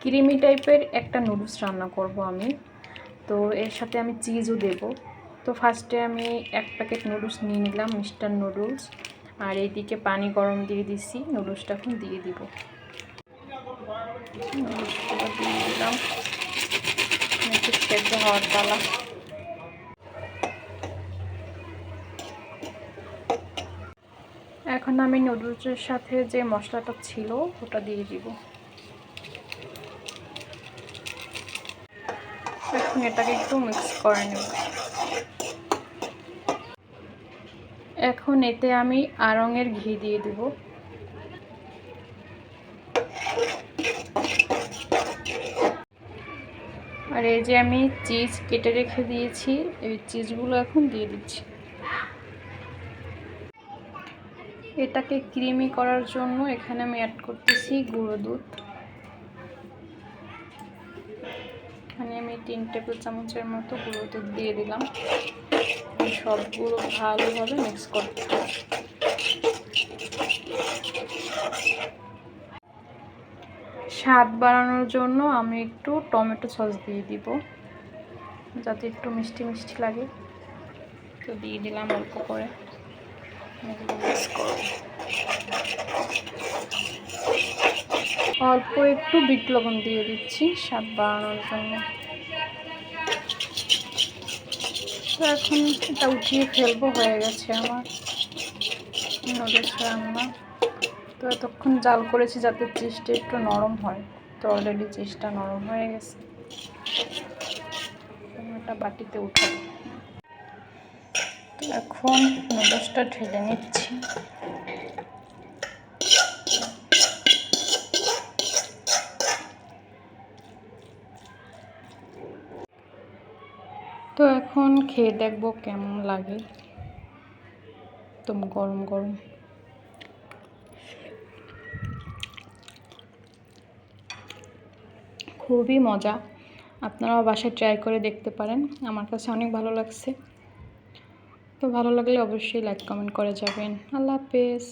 Creamy টাইপের একটা noodles রান্না করব আমি। তো এর সাথে আমি চিজও দেব। তো ফার্স্টে আমি এক প্যাকেট নুডলস নিয়ে নিলাম মিস্টার নুডলস। আর এইদিকে পানি গরম দিয়ে দিছি, নুডলসটা এখন দিয়ে দিব। দিয়ে হওয়ার এখন আমি নুডলসের সাথে যে মশলাটা ছিল, ওটা দিয়ে দিব। এটাকে একটু মিক্স করে নেব। এখন এতে আমি আড়ঙের ঘি দিয়ে দিব। আর এই যে আমি চিজ কেটে রেখে দিয়েছি, এই চিজগুলো এখন দিয়ে দিচ্ছি। এটাকে ক্রিমি করার জন্য এখানে আমি অ্যাড করতেছি গুঁড়ো দুধ। এখানে আমি তিন টেবিল চামচের মতো গুঁড়ো দুধ দিয়ে দিলাম। সবগুলো ভালোভাবে মিক্স করতে স্বাদ বাড়ানোর জন্য আমি একটু টমেটো সস দিয়ে দিব, যাতে একটু মিষ্টি মিষ্টি লাগে। তো দিয়ে দিলাম অল্প করে। অল্প একটু বিট লবণ দিয়ে দিচ্ছি, স্বাদ বাড়ানোর জন্য। তো এখন এটা উঠিয়ে ফেলব, হয়ে গেছে আমার রান্না। তো এতক্ষণ জাল করেছি যাতে চিজটা একটু নরম হয়। তো অলরেডি চিজটা নরম হয়ে গেছে। এটা বাটিতে উঠাবো। এখন নুডলসটা ঢেলে নিচ্ছি। তো এখন খেয়ে দেখব কেমন লাগে। একদম গরম গরম। খুবই মজা। আপনারাও বাসায় ট্রাই করে দেখতে পারেন। আমার কাছে অনেক ভালো লাগছে। তো ভালো লাগলে অবশ্যই লাইক কমেন্ট করে যাবেন। আল্লাহ হাফেজ।